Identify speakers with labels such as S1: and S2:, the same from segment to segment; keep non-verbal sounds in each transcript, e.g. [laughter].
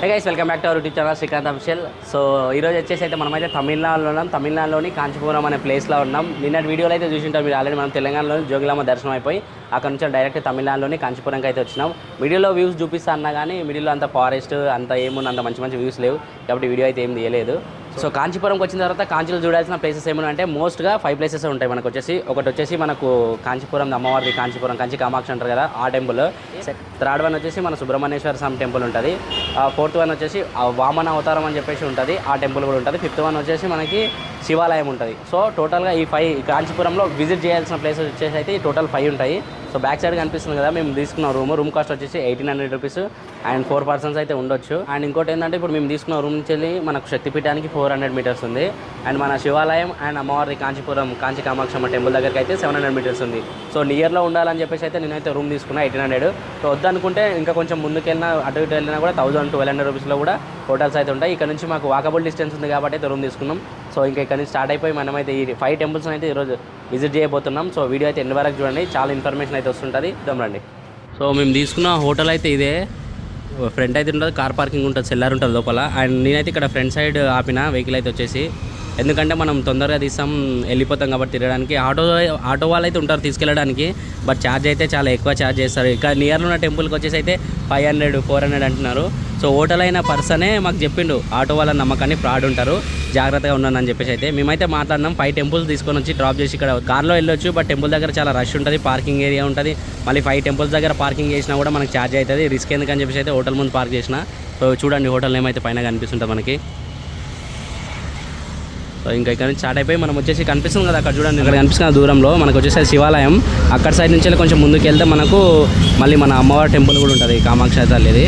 S1: Hey guys welcome back to our YouTube channel Srikanth official so ఈరోజు వచ్చేసి అయితే మనమైతే తమిళనాడులో ఉన్నాం. తమిళనాడులోని కాంచీపురం అనే ప్లేస్లో ఉన్నాం. నిన్నటి వీడియోలో అయితే చూసింటాం మీరు ఆల్రెడీ మనం తెలంగాణలోని జోగిలామ దర్శనం అయిపోయి అక్కడ నుంచి డైరెక్ట్ తమిళనాడులోని కాంచీపురంకి అయితే వచ్చినాం. వీడియోలో వ్యూస్ చూపిస్తా అన్నా కానీ మిడిల్లో అంత ఫారెస్ట్ అంత ఏముంది అంత మంచి మంచి వ్యూస్ లేవు. కాబట్టి వీడియో అయితే ఏం తీయలేదు. సో కాంచీపురంకి వచ్చిన తర్వాత కాంచీలో చూడాల్సిన ప్లేసెస్ ఏమైనా అంటే మోస్ట్గా ఫైవ్ ప్లేసెస్ ఉంటాయి మనకు వచ్చేసి ఒకటి వచ్చేసి మనకు కాంచీపురం అమ్మవారిది కాంచీపురం కంచి కామాక్షి అంటారు కదా ఆ టెంపుల్ థర్డ్ వన్ వచ్చేసి మన సుబ్రహ్మణ్యేశ్వర స్వామి టెంపుల్ ఉంటుంది. ఫోర్త్ వన్ వచ్చేసి ఆ వామన అవతారం అని చెప్పేసి ఉంటుంది. ఆ టెంపుల్ కూడా ఉంటుంది. ఫిఫ్త్ వన్ వచ్చేసి మనకి శివాలయం ఉంటుంది. సో టోటల్గా ఈ ఫైవ్ కాంచీపురంలో విజిట్ చేయాల్సిన ప్లేసెస్ వచ్చేసి అయితే ఈ టోటల్ ఫైవ్ ఉంటాయి. సో బ్యాక్ సైడ్ కనిపిస్తుంది కదా మేము తీసుకున్న రూమ్ రూమ్ కాస్ట్ వచ్చేసి eighteen hundred rupees and four persons అయితే ఉండొచ్చు. అండ్ ఇంకోటి ఏంటంటే ఇప్పుడు మేము తీసుకున్న రూమ్ నుంచి వెళ్ళి మనకు శక్తిపీఠానికి ఫోర్ హండ్రెడ్ మీటర్స్ ఉంది. అండ్ మన శివాలయం అండ్ అమ్మవారి కాంచీపురం కాంచీ కామాక్షమ్మ టెంపుల్ దగ్గరికి అయితే సెవెన్ హండ్రెడ్ మీటర్స్ ఉంది. సో నియర్లో ఉండాలని చెప్పేసి అయితే నేనైతే రూమ్ తీసుకున్నా ఎయిటీన్ హండ్రెడ్ సో వద్దనుకుంటే ఇంకా కొంచెం ముందుకెళ్ళినా అటు ఇటు వెళ్ళినా కూడా థౌసండ్ ట్వెల్వ్ హండ్రెడ్ రూపీస్లో కూడా హోటల్స్ అయితే ఉంటాయి. ఇక్కడ నుంచి మాకు వాకబుల్ డిస్టెన్స్ ఉంది కాబట్టి అయితే రూమ్ తీసుకున్నాం. సో ఇంకా ఇక్కడ నుంచి స్టార్ట్ అయిపోయి మనమైతే ఈ ఫైవ్ టెంపుల్స్ అయితే ఈరోజు విజిట్ చేయబోతున్నాం. సో వీడియో అయితే ఎన్ని వరకు చూడండి. చాలా ఇన్ఫర్మేషన్ అయితే వస్తుంటుంది. ఇద్దాం రండి. సో మేము తీసుకున్న హోటల్ అయితే ఇదే. ఫ్రంట్ అయితే ఉంటుంది కార్ పార్కింగ్ ఉంటుంది సెల్లార్ ఉంటుంది లోపల. అండ్ నేనైతే ఇక్కడ ఫ్రంట్ సైడ్ ఆపిన వెహికల్ అయితే వచ్చేసి. ఎందుకంటే మనం తొందరగా తీస్తాం వెళ్ళిపోతాం కాబట్టి తిరగడానికి. ఆటో ఆటో వాళ్ళు అయితే ఉంటారు తీసుకెళ్ళడానికి బట్ ఛార్జ్ అయితే చాలా ఎక్కువ ఛార్జ్ చేస్తారు. ఇక్కడ నియర్లో ఉన్న టెంపుల్కి వచ్చేసి అయితే ఫైవ్ హండ్రెడ్ ఫోర్ హండ్రెడ్ అంటున్నారు. సో హోటల్ అయిన పర్సనే మాకు చెప్పిండు ఆటో వాళ్ళ నమ్మకాన్ని ఫ్రాడ్ ఉంటారు జాగ్రత్తగా ఉన్నాను అని చెప్పేసి అయితే. మేమైతే మాట్లాడినాం ఫైవ్ టెంపుల్స్ తీసుకొని వచ్చి డ్రాప్ చేసి ఇక్కడ కార్లో వెళ్ళొచ్చు బట్ టెంపుల్ దగ్గర చాలా రష్ ఉంటుంది పార్కింగ్ ఏరియా ఉంటుంది. మళ్ళీ ఫైవ్ టెంపుల్స్ దగ్గర పార్కింగ్ చేసినా కూడా మనకు ఛార్జ్ అవుతుంది రిస్క్ ఎందుకని చెప్పేసి అయితే హోటల్ ముందు పార్క్ చేసిన. సో చూడండి హోటల్ ఏమైతే పైన కనిపిస్తుంటుంది మనకి. సో ఇంకా ఇక్కడ నుంచి స్టార్ట్ అయిపోయి మనం వచ్చేసి కనిపిస్తుంది కదా అక్కడ చూడండి ఇక్కడ కనిపిస్తున్న దూరంలో మనకు వచ్చేసి శివాలయం. అక్కడ సైడ్ నుంచి వెళ్ళి కొంచెం ముందుకు వెళ్తే మనకు మళ్ళీ మన అమ్మవారి టెంపుల్ కూడా ఉంటుంది కామాక్షి తల్లిది.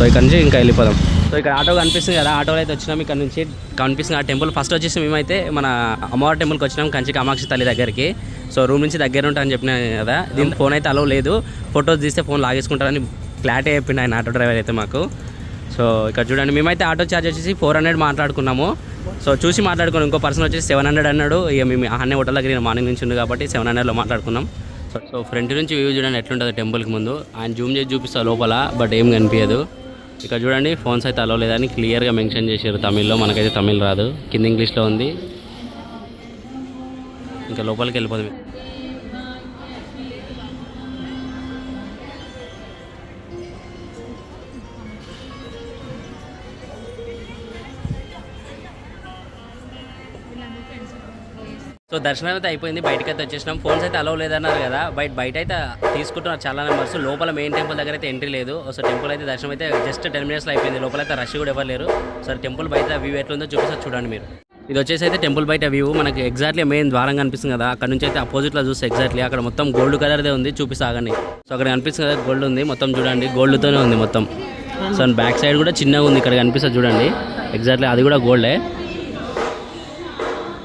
S1: సో ఇక్కడ నుంచి ఇంకా వెళ్ళిపోదాం. సో ఇక్కడ ఆటో కనిపిస్తుంది కదా ఆటోలో అయితే వచ్చినాం ఇక్కడ నుంచి. కనిపిస్తుంది ఆ టెంపుల్. ఫస్ట్ వచ్చేసి మేమైతే మన అమ్మవారి టెంపుల్కి వచ్చినాం కంచి కామాక్షి తల్లి దగ్గరికి. సో రూమ్ నుంచి దగ్గర ఉంటాయని చెప్పిన కదా దీని ఫోన్ అయితే అలవ్ లేదు. ఫొటోస్ తీస్తే ఫోన్ లాగేసుకుంటారని క్లారిటీ చెప్పిండు ఆయన ఆటో డ్రైవర్ అయితే మాకు. సో ఇక్కడ చూడండి మేమైతే ఆటో ఛార్జ్ వచ్చేసి ఫోర్ హండ్రెడ్ మాట్లాడుకున్నాము. సో చూసి మాట్లాడుకున్నాం. ఇంకో పర్సన్ వచ్చేసి సెవెన్ హండ్రెడ్ అన్నాడు. ఇక మేము అన్నీ హోటల్ దగ్గర మార్నింగ్ నుంచి ఉంది కాబట్టి సెవెన్ హండ్రెడ్లో మాట్లాడుకున్నాం. సో సో ఫ్రంట్ నుంచి వ్యూ చూడండి ఎట్లుంటుంది టెంపుల్కి ముందు. ఆయన జూమ్ చేసి చూపిస్తా లోపల బట్ ఏం కనిపించదు. ఇక్కడ చూడండి ఫోన్స్ అయితే అలవ్ లేదని క్లియర్గా మెన్షన్ చేశారు తమిళ్ళో. మనకైతే తమిళ్ రాదు. కింద ఇంగ్లీష్లో ఉంది. ఇంకా లోపలికి వెళ్ళిపోదాం. సో దర్శనం అయితే అయిపోయింది. బయటకి అయితే వచ్చేసినాం. ఫోన్స్ అయితే అలవ్ లేదన్నారు కదా. బయట బయట అయితే తీసుకుంటున్నారు చాలా నెంబర్స్ లోపల మెయిన్ టెంపుల్ దగ్గర అయితే ఎంట్రీ లేదు. సో టెంపుల్ అయితే దర్శనం అయితే జస్ట్ టెన్ మినిట్స్లో అయిపోయింది. లోపల అయితే రష్ కూడా ఎవరు లేరు. సో టెంపుల్ బయట వ్యూ ఎట్లుందో చూపిస్తారు చూడండి మీరు. ఇది వచ్చేసి అయితే టెంపుల్ బయట వ్యూ మనకి ఎగ్జాక్ట్లీ మెయిన్ ద్వారం కనిపిస్తుంది కదా. అక్కడ నుంచి అయితే అపోజిట్లో చూస్తే ఎగ్జాక్ట్లీ అక్కడ మొత్తం గోల్డ్ కలర్దే ఉంది. చూపిస్తాగని సో అక్కడ కనిపిస్తుంది కదా గోల్డ్ ఉంది. మొత్తం చూడండి. గోల్డ్తోనే ఉంది మొత్తం. సో బ్యాక్ సైడ్ కూడా చిన్నగా ఉంది. ఇక్కడ కనిపిస్తుంది చూడండి. ఎగ్జాక్ట్లీ అది కూడా గోల్డే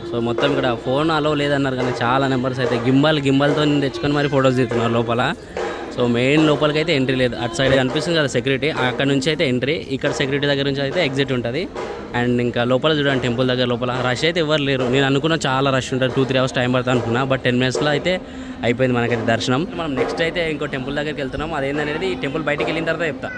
S1: సో మొత్తం ఇక్కడ ఫోన్ అలో లేదన్నారు కానీ చాలా నెంబర్స్ అయితే గింబల్ గింబల్తో తెచ్చుకొని మరి ఫొటోస్ తీస్తున్నారు లోపల. సో మెయిన్ లోపలికి అయితే ఎంట్రీ లేదు. అటు సైడ్ కనిపిస్తుంది కదా సెక్యూరిటీ అక్కడ నుంచి అయితే ఎంట్రీ ఇక్కడ సెక్యూరిటీ దగ్గర నుంచి అయితే ఎగ్జిట్ ఉంటుంది. అండ్ ఇంకా లోపల చూడండి టెంపుల్ దగ్గర లోపల. రష్ అయితే ఎవరు లేరు. నేను అనుకున్న చాలా రష్ ఉంటుంది. టూ త్రీ అవర్స్ టైం పడుతుంది అనుకున్నా. బట్ టెన్ మినిట్స్లో అయితే అయిపోయింది మనకైతే దర్శనం. మనం నెక్స్ట్ అయితే ఇంకో టెంపుల్ దగ్గరికి వెళ్తున్నాం అదేంటనేది ఈ టెంపుల్ బయటికి వెళ్ళిన తర్వాత చెప్తా.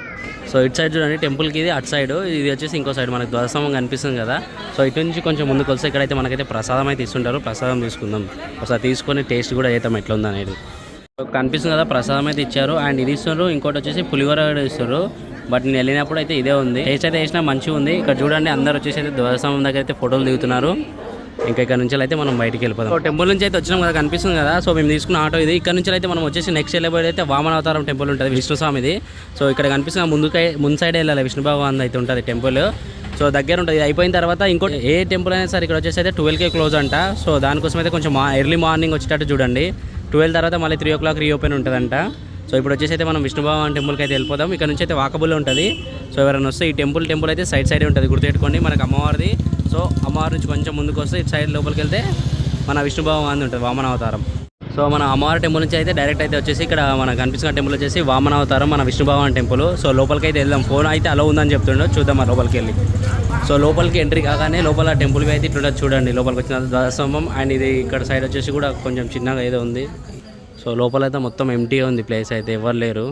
S1: సో ఇటు సైడ్ చూడండి టెంపుల్కి ఇది అటు సైడ్ ఇది వచ్చేసి ఇంకో సైడ్ మనకు ధ్వజస్తంభం కనిపిస్తుంది కదా. సో ఇటు నుంచి కొంచెం ముందుకు వస్తే ఇక్కడైతే మనకైతే ప్రసాదం అయితే ఇస్తుంటారు. ప్రసాదం తీసుకుందాం. ఒకసారి తీసుకొని టేస్ట్ కూడా చేద్దాం ఎట్లా ఉంది అనేది కనిపిస్తుంది కదా ప్రసాదం అయితే ఇచ్చారు. అండ్ ఇది ఇస్తున్నారు ఇంకోటి వచ్చేసి పులిహోర కూడా ఇస్తారు బట్ నేను వెళ్ళినప్పుడు అయితే ఇదే ఉంది. టేస్ట్ అయితే వేసినా మంచిగా ఉంది. ఇక్కడ చూడండి అందరు వచ్చేసి అయితే ధ్వజస్తంభం దగ్గర అయితే ఫోటోలు దిగుతున్నారు. ఇంకా ఇక్కడ నుంచి అయితే మనం బయటికి వెళ్ళిపోదాం. సో టెంపుల్ నుంచి అయితే వచ్చినాం కదా కనిపిస్తుంది కదా. సో మేము తీసుకున్న ఆటో ఇది. ఇక్కడ నుంచి అయితే మనం వచ్చేసి నెక్స్ట్ వెళ్ళబోయేది అయితే వామనావతారం టెంపుల్ ఉంటుంది విష్ణుస్వామిది. సో ఇక్కడ కనిపిస్తున్న ముందుకై ముందు సైడ్ వెళ్ళాలి. విష్ణు భగవాన్ అయితే ఉంటుంది టెంపుల్. సో దగ్గర ఉంటుంది. అయిపోయిన తర్వాత ఇంకోటి ఏ టెంపుల్ అయినా సరే ఇక్కడ వచ్చేసి అయితే ట్వెల్వ్కే క్లోజ్ అంట. సో దానికోసం అయితే కొంచెం ఎర్లీ మార్నింగ్ వచ్చేటట్టు చూడండి. ట్వెల్వ్ తర్వాత మళ్ళీ త్రీ ఓ క్లాక్ రీఓపెన్ ఉంటుందంట. సో ఇప్పుడు వచ్చేసి అయితే మనం విష్ణు భగవాన్ టెంపుల్కి అయితే వెళ్ళిపోదాం. ఇక్కడ నుంచి అయితే వాకబుల్ ఉంటుంది. సో ఎవరైనా వస్తే ఈ టెంపుల్ టెంపుల్ అయితే సైడ్ సైడ్ ఉంటుంది. గుర్తుపెట్టుకోండి. మనకు అమ్మవారిది సో అమ్మవారి నుంచి కొంచెం ముందుకు వస్తే ఇటు సైడ్ లోపలికి వెళ్తే మన విష్ణుభవం అని ఉంటుంది వామన అవతారం సో మన అమ్మవారి టెంపుల్ నుంచి అయితే డైరెక్ట్ అయితే వచ్చేసి ఇక్కడ మనకు కనిపిస్తున్న టెంపుల్ వచ్చేసి వామన అవతారం మన విష్ణుభవన్ టెంపుల్. సో లోపలికి అయితే వెళ్దాం. ఫోన్ అయితే అలో ఉందని చెప్తుండో. చూద్దాం ఆ లోపలికి వెళ్ళి. సో లోపలికి ఎంట్రీ కాగానే లోపల టెంపుల్కి అయితే ఇట్లా చూడండి. లోపలికి వచ్చిన ధ్వజస్తంభం అండ్ ఇది ఇక్కడ సైడ్ వచ్చేసి కూడా కొంచెం చిన్నగా ఏదో ఉంది. సో లోపల అయితే మొత్తం ఎంటీగా ఉంది ప్లేస్ అయితే. ఎవరు లేరు.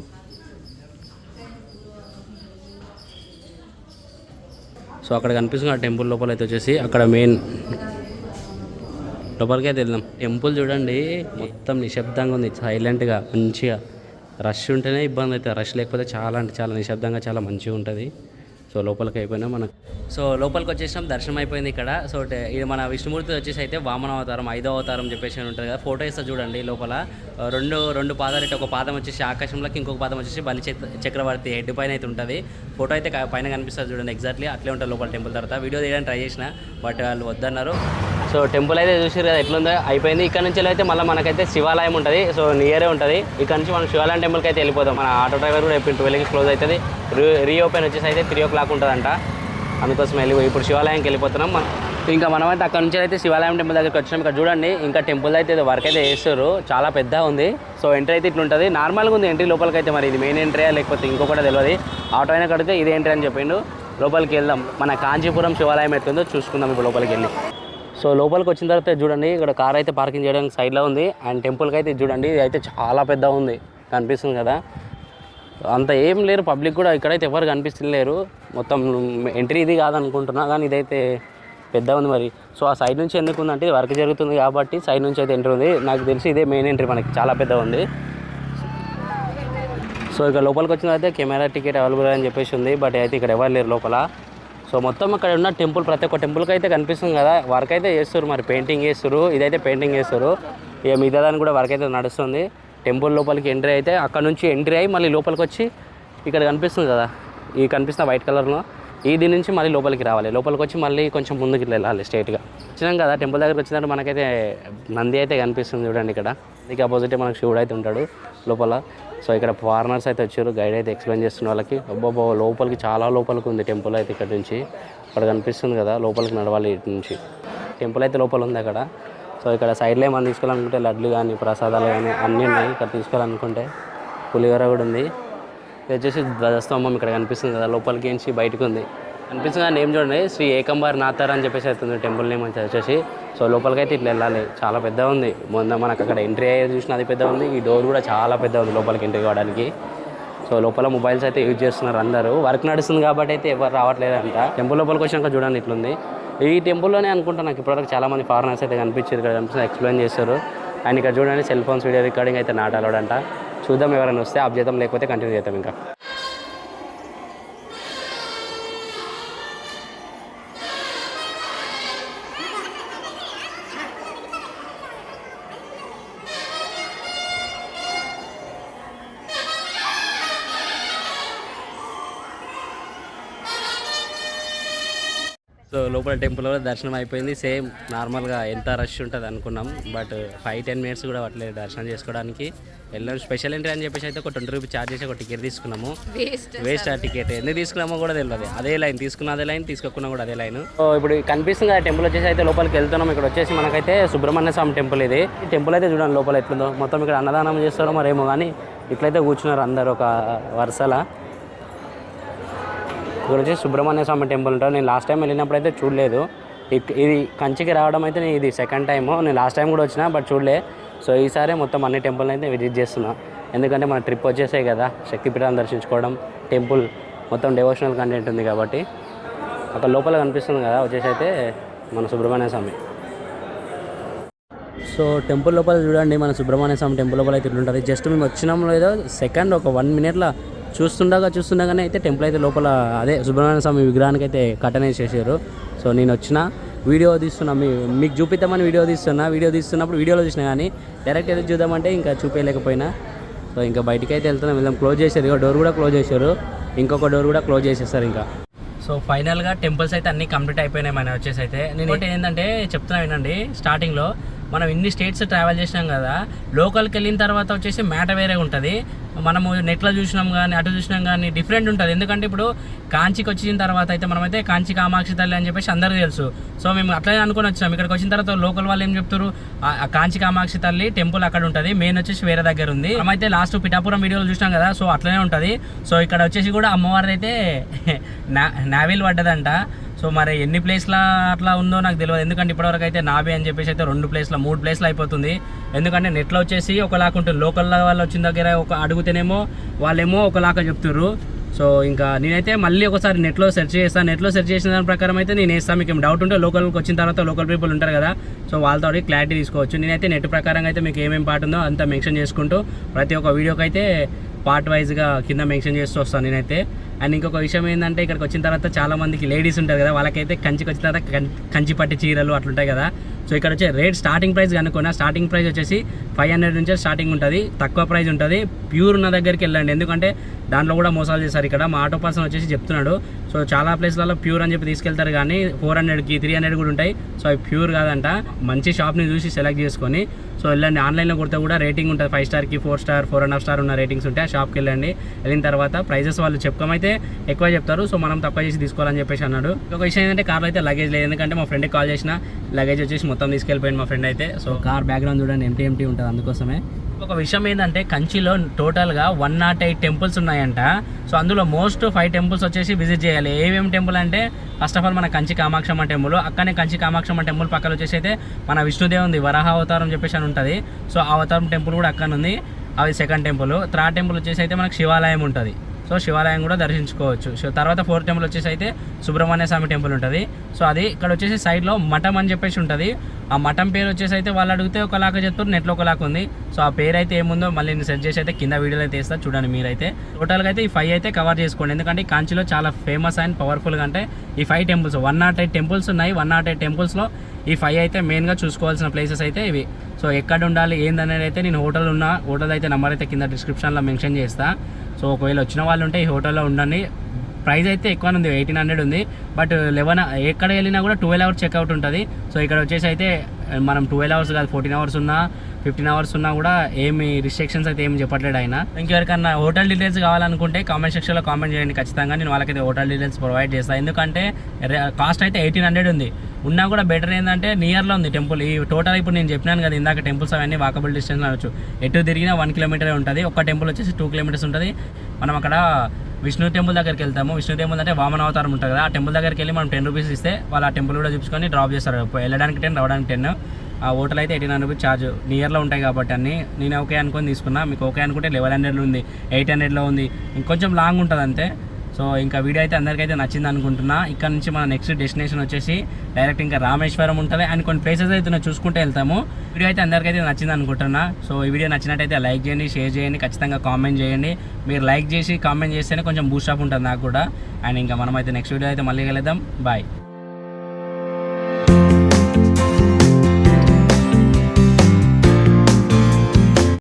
S1: సో అక్కడ కనిపిస్తుంది ఆ టెంపుల్ లోపల అయితే వచ్చేసి అక్కడ మెయిన్ లోపలికి అయితే వెళ్దాం. టెంపుల్ చూడండి మొత్తం నిశ్శబ్దంగా ఉంది. సైలెంట్గా మంచిగా. రష్ ఉంటేనే ఇబ్బంది అవుతుంది. రష్ లేకపోతే చాలా అంటే చాలా నిశ్శబ్దంగా చాలా మంచిగా ఉంటుంది. సో లోపలికి అయిపోయినా మనకు సో లోపలికి వచ్చేసినాం దర్శనం అయిపోయింది ఇక్కడ. సో ఇది మన విష్ణుమూర్తి వచ్చేసి అయితే వామన అవతారం ఐదో అవతారం చెప్పేసి అని ఉంటుంది కదా. ఫోటో ఇస్తా చూడండి లోపల. రెండు రెండు పాదాలు ఒక పాదం వచ్చేసి ఆకాశంలోకి ఇంకొక పాదం వచ్చేసి బలి చక్రవర్తి హెడ్ పైన అయితే ఉంటుంది. ఫోటో అయితే పైన కనిపిస్తుంది చూడండి ఎగ్జాక్ట్లీ అట్లే ఉంటుంది లోపల టెంపుల్ తర్వాత. వీడియో తీయడానికి ట్రై చేసిన బట్ వాళ్ళు వద్దన్నారు. సో టెంపుల్ అయితే చూసారు కదా ఎట్లుందో అయిపోయింది. ఇక్కడ నుంచి అయితే మళ్ళీ మనకైతే శివాలయం ఉంటుంది. సో నియరే ఉంటుంది. ఇక్కడ నుంచి మనం శివాలయం టెంపుల్కి అయితే వెళ్ళిపోతాం. మన ఆటో డ్రైవర్ కూడా ఎప్పుడు ట్వెల్వ్కి క్లోజ్ అవుతుంది. రీ రీఓపెన్ వచ్చేసి అయితే త్రీ ఓ క్లాక్ ఉంటుందంట. అందుకోసం వెళ్ళి ఇప్పుడు శివాలయంకి వెళ్ళిపోతున్నాం. మనం ఇంకా మనమైతే అక్కడ నుంచి అయితే శివాలయం టెంపుల్ దగ్గరికి వచ్చినాం. ఇక్కడ చూడండి ఇంకా టెంపుల్ అయితే వర్క్ అయితే చేస్తారు చాలా పెద్ద ఉంది. సో ఎంట్రీ అయితే ఇట్లా ఉంటుంది నార్మల్గా ఉంది ఎంట్రీ లోపలికి అయితే మరి. ఇది మెయిన్ ఎంట్రీ లేకపోతే ఇంకొకటి తెలియదు ఆటో అయినా కడితే ఇది ఎంట్రీ అని చెప్పిండు. లోపలికి వెళ్దాం. మన కాంచీపురం శివాలయం ఎట్లుందో చూసుకుందాం ఇప్పుడు లోపలికి వెళ్ళి. సో లోపలికి వచ్చిన తర్వాత చూడండి ఇక్కడ కార్ అయితే పార్కింగ్ చేయడానికి సైడ్లో ఉంది. అండ్ టెంపుల్కి అయితే చూడండి ఇది అయితే చాలా పెద్ద ఉంది. కనిపిస్తుంది కదా. అంత ఏం లేరు పబ్లిక్ కూడా ఇక్కడైతే ఎవరు కనిపిస్తలేరు. మొత్తం ఎంట్రీ ఇది కాదనుకుంటున్నా కానీ ఇదైతే పెద్ద ఉంది మరి. సో ఆ సైడ్ నుంచి ఎందుకు ఉందంటే వర్క్ జరుగుతుంది కాబట్టి సైడ్ నుంచి అయితే ఎంట్రీ ఉంది. నాకు తెలిసి ఇదే మెయిన్ ఎంట్రీ మనకి చాలా పెద్ద ఉంది. సో ఇక్కడ లోపలికి వచ్చిన అయితే కెమెరా టికెట్ అవైలబుల్ అని చెప్పేసి ఉంది బట్ అయితే ఇక్కడ ఎవరు లేరు లోపల. సో మొత్తం అక్కడ ఉన్న టెంపుల్ ప్రతి ఒక్క టెంపుల్కి అయితే కనిపిస్తుంది కదా. వర్క్ అయితే చేస్తారు మరి. పెయింటింగ్ చేస్తారు ఇదైతే పెయింటింగ్ చేస్తారు ఇక మిగతాదాన్ని కూడా వర్క్ అయితే నడుస్తుంది. టెంపుల్ లోపలికి ఎంట్రీ అయితే అక్కడ నుంచి ఎంట్రీ అయ్యి మళ్ళీ లోపలికి వచ్చి ఇక్కడ కనిపిస్తుంది కదా. ఈ కనిపిస్తున్న వైట్ కలర్లో. ఇది దీని నుంచి మళ్ళీ లోపలికి రావాలి. లోపలికి వచ్చి మళ్ళీ కొంచెం ముందుకు ఇట్లా వెళ్ళాలి స్ట్రైట్గా వచ్చినాం కదా టెంపుల్ దగ్గరికి వచ్చినట్టు మనకైతే నంది అయితే కనిపిస్తుంది చూడండి ఇక్కడ. దీనికి ఆపోజిట్ మనకు శివుడు అయితే ఉంటాడు లోపల. సో ఇక్కడ ఫారినర్స్ అయితే వచ్చారు గైడ్ అయితే ఎక్స్ప్లెయిన్ చేస్తున్న వాళ్ళకి. అబ్బాబో లోపలికి చాలా లోపలికి ఉంది టెంపుల్ అయితే ఇక్కడ నుంచి. అక్కడ కనిపిస్తుంది కదా లోపలికి నడవాలి ఇటు నుంచి. టెంపుల్ అయితే లోపల ఉంది అక్కడ. సో ఇక్కడ సైడ్లో ఏమైనా తీసుకోవాలనుకుంటే లడ్లు కానీ ప్రసాదాలు కానీ అన్నీ ఉన్నాయి. ఇక్కడ తీసుకోవాలనుకుంటే పులిహోర కూడా ఉంది. ఇది వచ్చేసి ధ్వజస్తంభం ఇక్కడ కనిపిస్తుంది కదా లోపలికి నుంచి బయటకు ఉంది. కనిపిస్తుంది నేమ్ చూడండి శ్రీ ఏకంబార్ నాతార్ అని చెప్పేసి అవుతుంది టెంపుల్ నేమ్ అయితే వచ్చేసి సో లోపలికి అయితే ఇట్లా వెళ్ళాలి. చాలా పెద్ద ఉంది. మొన్న మనకు అక్కడ ఎంట్రీ అయ్యేది చూసిన అది పెద్ద ఉంది. ఈ డోర్ కూడా చాలా పెద్ద ఉంది లోపలికి ఎంట్రీ కావడానికి. సో లోపల మొబైల్స్ అయితే యూజ్ చేస్తున్నారు అందరూ. వర్క్ నడుస్తుంది కాబట్టి అయితే ఎవరు రావట్లేదంట. టెంపుల్ లోపలికి వచ్చినాక చూడండి ఇట్లుంది. ఈ టెంపుల్లోనే అనుకుంటా నాకు ఇప్పటివరకు చాలా మంది ఫారినర్స్ అయితే కనిపించారు ఇక్కడ కనిపిస్తుంది ఎక్స్ప్లెయిన్ చేస్తారు అండ్ ఇక్కడ చూడండి సెల్ ఫోన్స్ వీడియో రికార్డింగ్ అయితే నాట్ అంట చూద్దాం ఎవరైనా వస్తే ఆప్ చేద్దాం లేకపోతే కంటిన్యూ చేద్దాం ఇంకా. సో లోపల టెంపుల్లో దర్శనం అయిపోయింది. సేమ్ నార్మల్గా ఎంత రష్ ఉంటుంది అనుకున్నాం. బట్ ఫైవ్ టెన్ మినిట్స్ కూడా పట్టలేదు దర్శనం చేసుకోవడానికి. వెళ్ళాం స్పెషల్ ఎంట్రీ అని చెప్పేసి అయితే ఒక ట్వంటీ రూపీస్ ఛార్జ్ చేసి ఒక టికెట్ తీసుకున్నాము. వేస్ట్ ఆ టికెట్ ఎందుకు తీసుకున్నామో కూడా తెలియదు. అదే లైన్ తీసుకున్న అదే లైన్ తీసుకోకున్నా కూడా అదే లైన్ సో ఇప్పుడు కనిపిస్తుంది కదా టెంపుల్ వచ్చేసి అయితే లోపలికి వెళ్తున్నాం. ఇక్కడ వచ్చేసి మనకైతే సుబ్రహ్మణ్య స్వామి టెంపుల్ ఇది. ఈ టెంపుల్ అయితే చూడండి లోపల ఎట్లుందో. మొత్తం ఇక్కడ అన్నదానం చేస్తారో మరేమో కానీ ఇట్లయితే కూర్చున్నారు అందరు ఒక వరుసల. ఇక్కడ వచ్చి సుబ్రహ్మణ్య స్వామి టెంపుల్ ఉంటారు. నేను లాస్ట్ టైం వెళ్ళినప్పుడు అయితే చూడలేదు. ఇది కంచికి రావడం అయితే నేను ఇది సెకండ్ టైము నేను లాస్ట్ టైం కూడా వచ్చిన బట్ చూడలే. సో ఈసారి మొత్తం అన్ని టెంపుల్ అయితే విజిట్ చేస్తున్నా. ఎందుకంటే మన ట్రిప్ వచ్చేసాయి కదా శక్తిపీఠాన్ని దర్శించుకోవడం టెంపుల్ మొత్తం డివోషనల్ కంటెంట్ ఉంది కాబట్టి. అక్కడ లోపల కనిపిస్తుంది కదా వచ్చేసి అయితే మన సుబ్రహ్మణ్య స్వామి. సో టెంపుల్ లోపల చూడండి మన సుబ్రహ్మణ్య స్వామి టెంపుల్ లోపల అయితే ఇట్లుంటుంది జస్ట్ మేము వచ్చినాం లేదో సెకండ్ ఒక వన్ మినిట్లో చూస్తుండగా చూస్తుండగానే అయితే టెంపుల్ అయితే లోపల అదే సుబ్రహ్మణ్య స్వామి విగ్రహానికి అయితే కట్టనే చేసారు సో నేను వచ్చిన వీడియో తీస్తున్నా మీ మీకు చూపిద్దామని వీడియో తీస్తున్నా వీడియో తీస్తున్నప్పుడు వీడియోలో చూసినా కానీ డైరెక్ట్ ఏదో చూద్దామంటే ఇంకా చూపించలేకపోయినా. సో ఇంకా బయటికి అయితే వెళ్తున్నాం వెళ్దాం క్లోజ్ చేశారు. ఇక డోర్ కూడా క్లోజ్ చేశారు. ఇంకొక డోర్ కూడా క్లోజ్ చేసేస్తారు ఇంకా. సో ఫైనల్గా టెంపుల్స్ అయితే అన్ని కంప్లీట్ అయిపోయినాయి మన వచ్చేసి అయితే. నేను ఒకటి ఏంటంటే చెప్తున్నా వినండి స్టార్టింగ్లో మనం ఇన్ని స్టేట్స్ ట్రావెల్ చేసినాం కదా లోకల్కి వెళ్ళిన తర్వాత వచ్చేసి మ్యాట వేరే ఉంటుంది. మనము నెట్లో చూసినాం కానీ అటు చూసినాం కానీ డిఫరెంట్ ఉంటుంది. ఎందుకంటే ఇప్పుడు కాంచికి వచ్చిన తర్వాత అయితే మనమైతే కాంచి కామాక్షి తల్లి అని చెప్పేసి అందరికీ తెలుసు. సో మేము అట్లనే అనుకుని వచ్చినాం ఇక్కడికి వచ్చిన తర్వాత లోకల్ వాళ్ళు ఏం చెప్తారు ఆ- కాంచి కామాక్షి తల్లి టెంపుల్ అక్కడ ఉంటుంది. మెయిన్ వచ్చేసి వేరే దగ్గర ఉంది. మనమైతే లాస్ట్ పిఠాపురం వీడియోలో చూసినాం కదా సో అట్లనే ఉంటుంది. సో ఇక్కడ వచ్చేసి కూడా అమ్మవారిది అయితే [laughs] నా పడ్డదంట. సో మరి ఎన్ని ప్లేస్ల అట్లా ఉందో నాకు తెలియదు ఎందుకంటే ఇప్పటివరకు అయితే నాభి అని చెప్పేసి అయితే రెండు ప్లేస్ల మూడు ప్లేస్లు అయిపోతుంది. ఎందుకంటే నెట్లో వచ్చేసి ఒకలాగా ఉంటుంది. లోకల్ వాళ్ళు వచ్చిన దగ్గర ఒక అడుగు అడుగుతేనేమో వాళ్ళేమో ఒకలాగా చెప్తుర్రు. సో ఇంకా నేనైతే మళ్ళీ ఒకసారి నెట్లో సెర్చ్ చేస్తాను నెట్లో సెర్చ్ చేసిన దాని ప్రకారం అయితే నేను వేస్తాను మీకు డౌట్ ఉంటే లోకల్కి వచ్చిన తర్వాత లోకల్ పీపుల్ ఉంటారు కదా. సో వాళ్ళతో అడిగి క్లారిటీ తీసుకోవచ్చు. నేనైతే నెట్ ప్రకారం అయితే మీకు ఏమేమి పార్ట్ ఉందో అంతా మెన్షన్ చేసుకుంటూ ప్రతి ఒక్క వీడియోకి అయితే పార్ట్ వైజ్గా కింద మెన్షన్ చేస్తూ వస్తాను నేనైతే. అండ్ ఇంకొక విషయం ఏంటంటే ఇక్కడికి వచ్చిన తర్వాత చాలా మందికి లేడీస్ ఉంటారు కదా వాళ్ళకైతే కంచికి వచ్చిన తర్వాత కంచి పట్టి చీరలు అట్లుంటాయి కదా. సో ఇక్కడ వచ్చే రేట్ స్టార్టింగ్ ప్రైస్ కనుక్కున్నా స్టార్టింగ్ ప్రైస్ వచ్చేసి ఫైవ్ హండ్రెడ్ నుంచే స్టార్టింగ్ ఉంటుంది. తక్కువ ప్రైస్ ఉంటుంది. ప్యూర్ ఉన్న దగ్గరికి వెళ్ళండి. ఎందుకంటే దాంట్లో కూడా మోసాలు చేస్తారు ఇక్కడ. మా ఆటో పర్సన్ వచ్చేసి చెప్తున్నాడు. సో చాలా ప్లేస్లలో ప్యూర్ అని చెప్పి తీసుకెళ్తారు కానీ ఫోర్ హండ్రెడ్కి త్రీ హండ్రెడ్ కూడా ఉంటాయి. సో అవి ప్యూర్ కాదంట. మంచి షాప్ని చూసి సెలెక్ట్ చేసుకొని సో వెళ్ళండి. ఆన్లైన్లో కొడితే కూడా రేటింగ్ ఉంటుంది. Five స్టార్కి four star four and half star ఉన్న రేటింగ్స్ ఉంటాయి. ఆ షాప్కి వెళ్ళండి. వెళ్ళిన తర్వాత ప్రైజెస్ వాళ్ళు అయితే ఎక్కువ చెప్తారు. సో మనం తక్కువ చేసి తీసుకోవాలని చెప్పేసి అన్నాడు. ఒక విషయం ఏంటంటే కార్లో అయితే లగేజ్ లేదు. ఎందుకంటే మా ఫ్రెండ్కి కాల్ చేసిన లగేజ్ వచ్చేసి మొత్తం తీసుకెళ్ళిపోయింది మా ఫ్రెండ్ అయితే. సో కార్ బ్యాక్గ్రౌండ్ చూడండి ఎంటీ ఎంటీ ఉంటుంది అందుకోసమే. ఒక విషయం ఏంటంటే కంచిలో టోటల్గా వన్ నాట్ ఎయిట్ టెంపుల్స్ ఉన్నాయంట. సో అందులో మోస్ట్ ఫైవ్ టెంపుల్స్ వచ్చేసి విజిట్ చేయాలి. ఏమేమి టెంపుల్ అంటే ఫస్ట్ ఆఫ్ ఆల్ మన కంచి కామాక్షమ్మ టెంపుల్ అక్కడనే కంచి కామాక్షమ్మ టెంపుల్ పక్కన వచ్చేసి అయితే మన విష్ణుదేవ్ ఉంది. వరాహ అవతారం చెప్పేసి అని ఉంటుంది. సో ఆ అవతారం టెంపుల్ కూడా అక్కడ ఉంది అది సెకండ్ టెంపుల్ థర్డ్ టెంపుల్ వచ్చేసి అయితే మనకు శివాలయం ఉంటుంది. సో శివాలయం కూడా దర్శించుకోవచ్చు. సో తర్వాత ఫోర్త్ టెంపుల్ వచ్చేసి అయితే సుబ్రహ్మణ్య స్వామి టెంపుల్ ఉంటుంది. సో అది ఇక్కడ వచ్చేసి సైడ్లో మఠం అని చెప్పేసి ఉంటుంది. ఆ మఠం పేరు వచ్చేసి అయితే వాళ్ళు అడిగితే ఒకలాగా చెప్తారు నెట్లో ఒకలాగా ఉంది. సో ఆ పేరు అయితే ఏముందో మళ్ళీ నేను సెర్చ్ చేసి అయితే కింద వీడియోలు అయితే వేస్తా చూడండి మీరైతే. టోటల్గా అయితే ఈ ఫైవ్ అయితే కవర్ చేసుకోండి. ఎందుకంటే ఈ కాంచీలో చాలా ఫేమస్ అండ్ పవర్ఫుల్గా అంటే ఈ five temples one nought eight temples ఉన్నాయి. వన్ నాట్ ఎయిట్ టెంపుల్స్లో ఈ ఫైవ్ అయితే మెయిన్గా చూసుకోవాల్సిన ప్లేసెస్ అయితే ఇవి. సో ఎక్కడ ఉండాలి ఏందనేది అయితే నేను హోటల్ ఉన్న హోటల్ అయితే నెంబర్ అయితే కింద డిస్క్రిప్షన్లో మెన్షన్ చేస్తా. సో ఒకవేళ వచ్చిన వాళ్ళు ఉంటే ఈ హోటల్లో ఉండండి. ప్రైస్ అయితే ఎక్కువ ఉంది ఎయిటీన్ హండ్రెడ్ ఉంది. బట్ లెవెన్ ఎక్కడ వెళ్ళినా కూడా ట్వెల్వ్ అవర్స్ చెక్అవుట్ ఉంటుంది. సో ఇక్కడ వచ్చేసి అయితే మనం ట్వెల్వ్ అవర్స్ కాదు ఫోర్టీన్ అవర్స్ ఉన్నా ఫిఫ్టీన్ అవర్స్ ఉన్నా కూడా ఏమి రిస్ట్రిక్షన్స్ అయితే ఏమి చెప్పట్లేదు ఆయన. ఇంకెవరికన్నా హోటల్ డీటెయిల్స్ కావాలనుకుంటే కామెంట్ సెక్షన్లో కామెంట్ చేయండి. ఖచ్చితంగా నేను వాళ్ళకైతే హోటల్ డీటెయిల్స్ ప్రొవైడ్ చేస్తాను ఎందుకంటే కాస్ట్ అయితే ఎయిటీన్ హండ్రెడ్ ఉంది. ఉన్నా కూడా బెటర్ ఏంటంటే నియర్లో ఉంది టెంపుల్ ఈ టోటల్ ఇప్పుడు నేను చెప్పినాను కదా ఇందాక టెంపుల్స్ అవన్నీ వాకబుల్ డిస్టెన్స్ అనొచ్చు ఎటు తిరిగినా వన్ కిలోమీటర్ ఉంటుంది. ఒక టెంపుల్ వచ్చేసి టూ కిలోమీటర్స్ ఉంటుంది. మనం అక్కడ విష్ణు టెంపుల్ దగ్గరికి వెళ్తాము. విష్ణు టెంపుల్ అంటే వామన అవతారం ఉంటుంది కదా. ఆ టెంపుల్ దగ్గరికి వెళ్ళి మనం టెన్ రూపీస్ ఇస్తే వాళ్ళు ఆ టెంపుల్ కూడా చూపించుకొని డ్రాప్ చేస్తారు. వెళ్ళడానికి టెన్ రావడానికి టెన్ ఆ హోటల్ అయితే ఎయిటీన్ హండ్రెడ్ రూపీస్ ఛార్జ్ నియర్లో ఉంటాయి కాబట్టి అన్ని. నేను ఓకే అనుకొని తీసుకున్నా. మీకు ఓకే అనుకుంటే లెవెన్ హండ్రెడ్లో ఉంది ఎయిట్ హండ్రెడ్లో ఉంది. ఇంకొంచెం లాంగ్ ఉంటుంది అంతే. సో ఇంకా వీడియో అయితే అందరికైతే నచ్చింది అనుకుంటున్నా. ఇక్కడ నుంచి మన నెక్స్ట్ డెస్టినేషన్ వచ్చేసి డైరెక్ట్ ఇంకా రామేశ్వరం ఉంటుంది. అండ్ కొన్ని ప్లేసెస్ అయితే చూసుకుంటూ వెళ్తాము. వీడియో అయితే అందరికైతే నచ్చింది అనుకుంటున్నా. సో ఈ వీడియో నచ్చినట్టయితే లైక్ చేయండి షేర్ చేయండి ఖచ్చితంగా కామెంట్ చేయండి. మీరు లైక్ చేసి కామెంట్ చేస్తేనే కొంచెం బూస్టప్ ఉంటుంది నాకు కూడా. అండ్ ఇంకా మనమైతే నెక్స్ట్ వీడియో అయితే మళ్ళీ కలుద్దాం. బాయ్